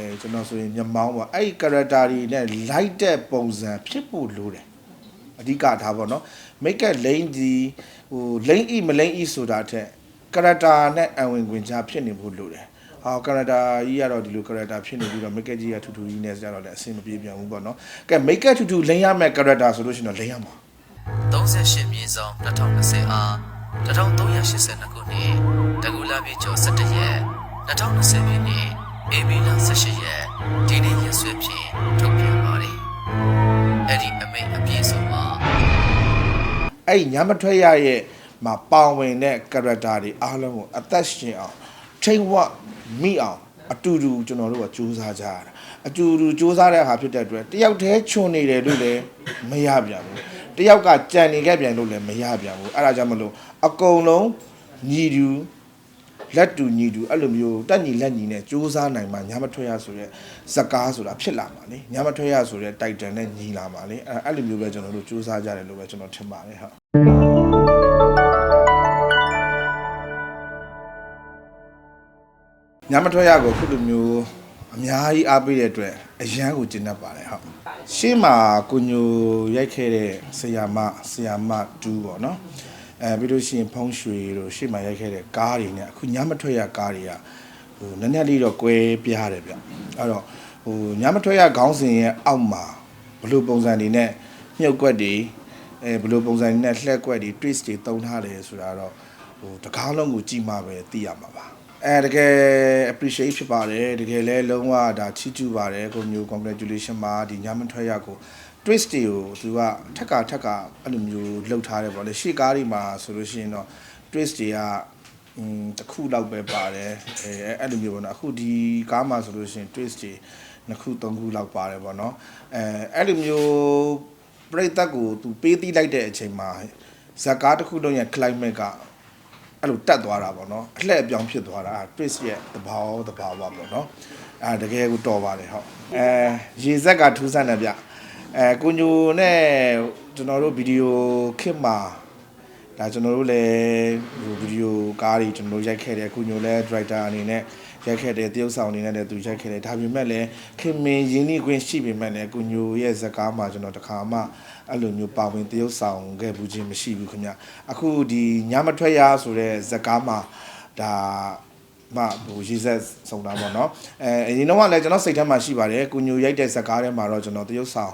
အဲကျွန်တော်ဆိုရင်မျက်မှောင်းပေါ့အဲ့ဒီ character တွေနဲ့ light တဲ့ပုံစံဖြစ်ဖို့လိုတယ်အဓိကထားပေါ့နော် make up lane ဒီဟို lane e မ lane e ဆိုတာထက် character နဲ့အဝင်ခွင်ချဖြစ်နေဖို့လိုတယ်ဟော character ကြီးကတော့ဒီလို character ဖြစ်နေပြီးတော့ make up ကြီးကထူထူကြီးနဲ့ကြတော့လည်းအဆင်မပြေပြန်ဘူးပေါ့နော်ကဲ make up ထူထူလိမ့်ရမယ့် character ဆိုလို့ရှိရင်တော့လိမ့်ရမှာ38မြင်းဆောင်2020အား1382ခုနှစ်တကူလာပြည်ကျော်17ရက်2020ပြည့်နှစ် ဧပြီလ18ရက်ဒီနေ့ရက်စွဲဖြင့်ထုတ်ပြန်ပါတယ်။အဲ့ဒီအမိန့်အပြည့်စုံမှာအဲ့ဒီညမထွက်ရရဲ့မှာပါဝင်တဲ့ character တွေအားလုံးကိုအသက်ရှင်အောင်ချိန်ဝမိအောင်အတူတူကျွန်တော်တို့ကစူးစမ်းကြရတာအတူတူစူးစမ်းတဲ့ဟာဖြစ်တဲ့အတွက်တယောက်တည်းခြုံနေတယ်လို့လည်းမရပြန်ဘူးတယောက်ကကြံနေခဲ့ပြန်လို့လည်းမရပြန်ဘူးအဲ့ဒါကြောင့်မလို့အကုန်လုံးညီတူ လက်တူညီတူအဲ့လိုမျိုးတက်ညီလက်ညီနဲ့စူးစမ်းနိုင်မှညမထွက်ရဆိုရဲဇကားဆိုတာဖြစ်လာမှာလေညမထွက်ရဆိုရဲတိုက်တန်နဲ့ညီလာမှာလေအဲ့အဲ့လိုမျိုးပဲကျွန်တော်တို့စူးစမ်းကြတယ်လို့ပဲကျွန်တော်ထင်ပါတယ်ဟုတ်ညမထွက်ရကိုခုလိုမျိုးအများကြီးအားပေးတဲ့အတွက်အရန်ကိုကျဉ်တ်ပါတယ်ဟုတ်ရှေ့မှာကိုညိုရိုက်ခဲ့တဲ့ဆရာမဆရာမတူပေါ့နော် အဲပြီးလို့ရှိရင်ဖုံးရွှေတို့ရှေ့မှာရိုက်ခဲ့တဲ့ကားတွေနဲ့အခုညမထွက်ရကားတွေကဟိုနည်းနည်းလေးတော့ကွဲပြားတယ်ဗျအဲ့တော့ဟိုညမထွက်ရခေါင်းစဉ်ရဲ့အောက်မှာဘယ်လိုပုံစံတွေနဲ့မြုပ်ကွက်တွေအဲဘယ်လိုပုံစံတွေနဲ့လှက်ကွက်တွေ twist တွေတုံးထားတယ်ဆိုတာတော့ဟိုတကားလုံးကိုကြည့်မှပဲသိရမှာပါအဲတကယ် appreciate ဖြစ်ပါတယ်တကယ်လဲလုံးဝဒါချီးကျူးပါတယ်ကိုမျိုး congratulation ပါဒီညမထွက်ရကို twist တွေကိုသူကထက်ကထက်ကအဲ့လိုမျိုးလှုပ်ထားတယ်ပေါ့လေရှေ့ကားတွေမှာဆိုလို့ရှိရင်တော့ twist တွေကอืมတစ်ခုလောက်ပဲပါတယ်အဲအဲ့လိုမျိုးပေါ့နော်အခုဒီကားမှာဆိုလို့ရှိရင် twist တွေနှစ်ခုသုံးခုလောက်ပါတယ်ပေါ့နော်အဲအဲ့လိုမျိုးပြိတ္တကိုသူပေးသီးလိုက်တဲ့အချိန်မှာဇာကားတစ်ခုလုံးရဲ့ climate ကအဲ့လိုတက်သွားတာပေါ့နော်အလှည့်အပြောင်းဖြစ်သွားတာ twist ရဲ့သဘာဝသဘာဝပေါ့နော်အဲတကယ်ကိုတော်ပါတယ်ဟုတ်အဲရေဇက်ကထူးဆန်းတယ်ဗျ အဲကိုညိုနဲ့ကျွန်တော်တို့ဗီဒီယိုခစ်မှာဒါကျွန်တော်တို့လည်းဟိုဗီဒီယိုကားတွေကျွန်တော်တို့ရိုက်ခဲ့တယ်ကိုညိုလည်း director အနေနဲ့ရိုက်ခဲ့တယ်တရုပ်ဆောင်အနေနဲ့လည်းသူရိုက်ခဲ့တယ်ဒါပေမဲ့လည်းခင်မင်းရင်းနှီးခွင့်ရှိပေမဲ့လည်းကိုညိုရဲ့ဇာတ်ကားမှာကျွန်တော်တခါမှအဲ့လိုမျိုးပါဝင်တရုပ်ဆောင်ခဲ့ဘူးချင်းမရှိဘူးခင်ဗျအခုဒီညမထွက်ရဆိုတဲ့ဇာတ်ကားမှာဒါမဟိုရေးဆက်ဆုံးတာပေါ့နော်အဲအရင်တော့ကလည်းကျွန်တော်စိတ်ထဲမှာရှိပါတယ်ကိုညိုရိုက်တဲ့ဇာတ်ကားထဲမှာတော့ကျွန်တော်တရုပ်ဆောင်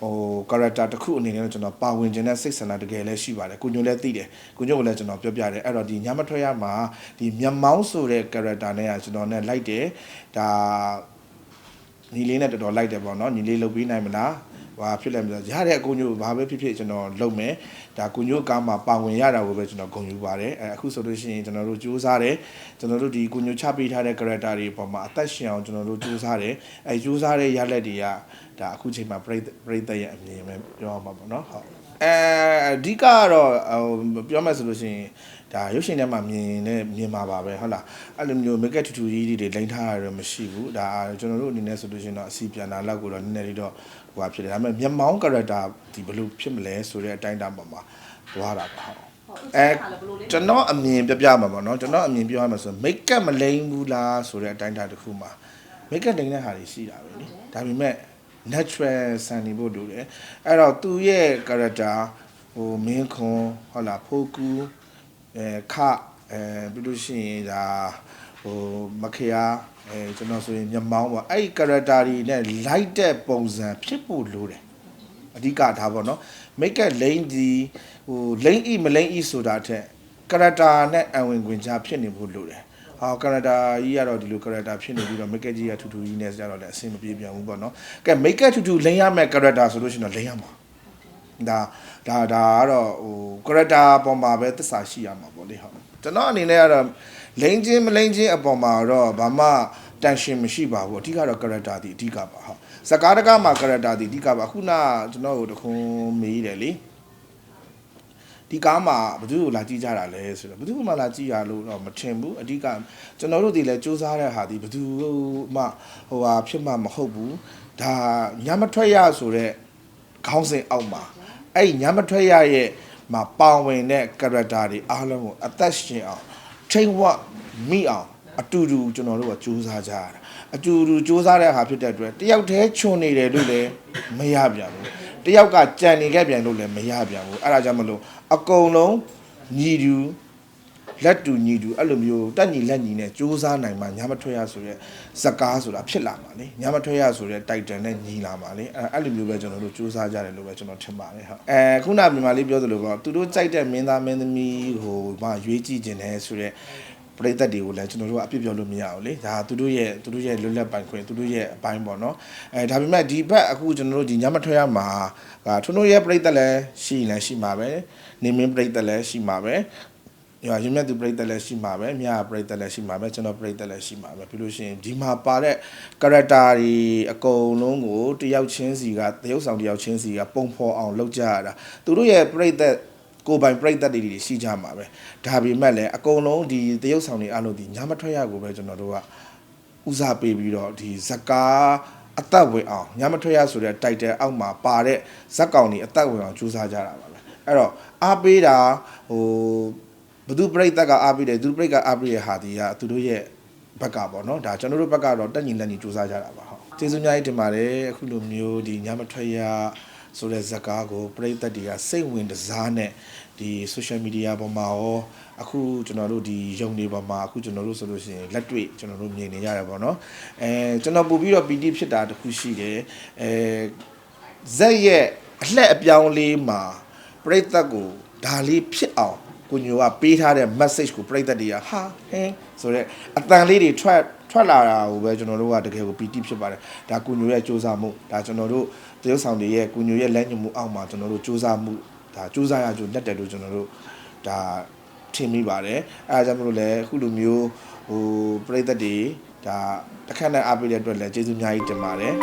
ဟို character တစ်ခုအနေနဲ့ကျွန်တော်ပါဝင်ခြင်းနဲ့စိတ်ဆန္ဒတကယ်လည်းရှိပါတယ်ကိုညိုလည်းသိတယ်ကိုညိုကလည်းကျွန်တော်ပြောပြတယ်အဲ့တော့ဒီညမထွက်ရမှာဒီမျက်မောင်းဆိုတဲ့ character နဲ့ကကျွန်တော်နဲ့လိုက်တယ်ဒါညီလေးနဲ့တော်တော်လိုက်တယ်ပေါ့နော်ညီလေးလုပ်ပြီးနိုင်မလား ဘာဖြစ်လဲမသိဘူးရတဲ့အကူညိုဘာပဲဖြစ်ဖြစ်ကျွန်တော်လုပ်မယ်ဒါကူညိုကားမှာပါဝင်ရတာကိုပဲကျွန်တော်ဂုဏ်ယူပါတယ်အဲအခုဆိုလို့ရှိရင်ကျွန်တော်တို့စူးစမ်းတယ်ကျွန်တော်တို့ဒီကူညိုချပေးထားတဲ့ character တွေပေါ်မှာအသက်ရှင်အောင်ကျွန်တော်တို့စူးစမ်းတယ်အဲစူးစမ်းတဲ့ရလက်တွေကဒါအခုချိန်မှာပြိပြိသက်ရဲ့အမြင်ပဲပြောရမှာပေါ့နော်ဟုတ် အဲအဓိကကတော့ဟိုပြောမှဆိုလို့ရှိရင်ဒါရုပ်ရှင်ထဲမှာမြင်နေမြင်မှာပါပဲဟုတ်လားအဲ့လိုမျိုး make up ထူထူကြီးတွေလိမ့်ထားရတော့မရှိဘူးဒါကျွန်တော်တို့အနေနဲ့ဆိုလို့ရှိရင်တော့အစီပြန်လာလောက်ကိုတော့နည်းနည်းလေးတော့ဟိုဟာဖြစ်တယ်ဒါပေမဲ့မျက်မှောင်း character ဒီဘယ်လိုဖြစ်မလဲဆိုတဲ့အတိုင်းအတာပေါ်မှာသွားတာပါဟုတ်အဲကျွန်တော်အမြင်ပြပြမှာပေါ့နော်ကျွန်တော်အမြင်ပြောရမှာဆို make up မလိမ့်ဘူးလားဆိုတဲ့အတိုင်းအတာတစ်ခုမှာ make up လိမ့်တဲ့ဟာတွေရှိတာပဲလေဒါပေမဲ့ natural ဆန်နေဖို့လိုတယ်အဲ့တော့သူရဲ့ character ဟိုမင်းခွန်ဟုတ်လားဖိုကူအဲခအဲပြီးလို့ရှိရင်ဒါဟိုမခရအဲကျွန်တော်ဆိုရင်မျက်မှောင်းပေါ့အဲ့ဒီ character တွေနဲ့ light တဲ့ပုံစံဖြစ်ဖို့လိုတယ်အဓိကဒါပေါ့နော် make up lane ဒီဟို lane e မ lane e ဆိုတာထက် character နဲ့အဝင်ခွင်ချဖြစ်နေဖို့လိုတယ် ဟော character ကြီးကတော့ဒီလို character ဖြစ်နေပြီးတော့ make up ကြီးကထူထူကြီးနဲ့ကြတော့လည်းအဆင်မပြေပြန်ဘူးပေါ့နော်ကဲ make up ထူထူလိမ့်ရမယ့် character ဆိုလို့ရှိရင်တော့လိမ့်ရမှာဒါဒါဒါကတော့ဟို character ပေါ်မှာပဲသစ္စာရှိရမှာပေါ့လေဟုတ်ကျွန်တော်အနေနဲ့ကတော့လိမ့်ချင်းမလိမ့်ချင်းအပေါ်မှာတော့ဘာမှတန်ရှင်မရှိပါဘူးအဓိကတော့ character ဒီအဓိကပါဟုတ်စကားတကားမှာ character ဒီအဓိကပါခုနကျွန်တော်တို့တခုံးမေးတယ်လေ ဒီကားမှာဘယ်သူကိုလာကြည့်ကြတာလဲဆိုတော့ဘယ်သူမှလာကြည့်ရလို့တော့မထင်ဘူးအဓိကကျွန်တော်တို့ဒီလဲစူးစမ်းတဲ့ဟာဒီဘယ်သူမှဟိုဟာဖြစ်မှမဟုတ်ဘူးဒါညမထွက်ရဆိုတဲ့ခေါင်းစဉ်အောက်မှာအဲ့ဒီညမထွက်ရရဲ့မှာပါဝင်တဲ့ character တွေအားလုံးကိုအသက်ရှင်အောင်ချိန်ဝမိအောင်အတူတူကျွန်တော်တို့ကစူးစမ်းကြရတာအတူတူစူးစမ်းတဲ့ဟာဖြစ်တဲ့အတွက်တယောက်တည်းခြုံနေတယ်လို့လည်းမရပြန်ဘူး တယောက်ကကြံနေခဲ့ပြန်လို့လည်းမရပြန်ဘူးအဲ့ဒါကြောင့်မလို့အကုန်လုံးညီတူလက်တူညီတူအဲ့လိုမျိုးတက်ညီလက်ညီနဲ့စူးစမ်းနိုင်မှညမထွက်ရဆိုတဲ့ဇကားဆိုတာဖြစ်လာမှာလေညမထွက်ရဆိုတဲ့တိုက်တန်နဲ့ညီလာမှာလေအဲ့အဲ့လိုမျိုးပဲကျွန်တော်တို့စူးစမ်းကြတယ်လို့ပဲကျွန်တော်ထင်ပါတယ်ဟုတ်အဲခုနမြန်မာလေးပြောသလိုပေါ့သူတို့ကြိုက်တဲ့မင်းသားမင်းသမီးဟိုမှရွေးကြည့်ခြင်းနဲ့ဆိုတဲ့ ပရိသတ်တွေကိုလည်းကျွန်တော်တို့ကအပြစ်ပြောလို့မရဘူးလေဒါသူတို့ရဲ့သူတို့ရဲ့လွတ်လပ်ပိုင်ခွင့်သူတို့ရဲ့အပိုင်းပေါ့နော်အဲဒါပေမဲ့ဒီဘက်အခုကျွန်တော်တို့ဒီညမထွက်ရမှာကထွန်းတို့ရဲ့ပရိသတ်လည်းရှိရင်လည်းရှိမှာပဲနေမင်းပရိသတ်လည်းရှိမှာပဲညရမြတ်သူပြိတ္တလည်းရှိမှာပဲမြာပြိတ္တလည်းရှိမှာပဲကျွန်တော်ပြိတ္တလည်းရှိမှာပဲပြီးလို့ရှိရင်ဒီမှာပါတဲ့ character တွေအကုန်လုံးကိုတယောက်ချင်းစီကတယောက်ဆောင်တယောက်ချင်းစီကပုံဖော်အောင်လုပ်ကြရတာသူတို့ရဲ့ပြိတ္တ ကိုယ်ပိုင်ပြိတ္တတွေတွေရှိကြမှာပဲဒါပေမဲ့လည်းအကုန်လုံးဒီတရုပ်ဆောင်တွေအလုပ်ဒီညမထွက်ရကိုပဲကျွန်တော်တို့ကဦးစားပေးပြီးတော့ဒီဇကားအသက်ဝင်အောင်ညမထွက်ရဆိုတဲ့ title အောက်မှာပါတဲ့ဇက်ကောင်တွေအသက်ဝင်အောင်ကြိုးစားကြတာပါပဲအဲ့တော့အားပေးတာဟိုဘသူပြိတ္တကအားပေးတယ်သူပြိတ္တကအားပေးရဟာဒီကသူတို့ရဲ့ဘက်ကပေါ့နော်ဒါကျွန်တော်တို့ဘက်ကတော့တက်ညီလက်ညီစူးစမ်းကြတာပါဟုတ်ကျေးဇူးများကြီးတင်ပါတယ်အခုလိုမျိုးဒီညမထွက်ရ ဆိုတဲ့ဇာတ်ကားကိုပြိတ္တတွေကစိတ်ဝင်စားနဲ့ဒီ social media ပေါ်မှာရောအခုကျွန်တော်တို့ဒီယုံနေပေါ်မှာအခုကျွန်တော်တို့ဆိုလို့ရှိရင်လက်တွေ့ကျွန်တော်တို့မြင်နေရတယ်ပေါ့နော်အဲကျွန်တော်ပို့ပြီးတော့ PD ဖြစ်တာတခုရှိတယ်အဲဇက်ရဲ့အလှက်အပြောင်းလေးမှာပြိတ္တကိုဒါလေးဖြစ်အောင် ကိုညိုကပေးထားတဲ့ message ကိုပြိသက်တွေကဟာဟင်းဆိုတော့အတန်လေးတွေထွက်ထွက်လာတာကိုပဲကျွန်တော်တို့ကတကယ်ကို PT ဖြစ်ပါတယ်ဒါကိုညိုရဲ့စူးစမ်းမှုဒါကျွန်တော်တို့တရုတ်ဆောင်တွေရဲ့ကိုညိုရဲ့လက်ညှိုးမှုအောက်မှာကျွန်တော်တို့စူးစမ်းမှုဒါစူးစမ်းရကြလက်တယ်လို့ကျွန်တော်တို့ဒါထင်မိပါတယ်အဲဒါကြောင့်မလို့လဲအခုလိုမျိုးဟိုပြိသက်တွေဒါတစ်ခါနဲ့အားပေးတဲ့အတွက်လည်းကျေးဇူးအများကြီးတင်ပါတယ်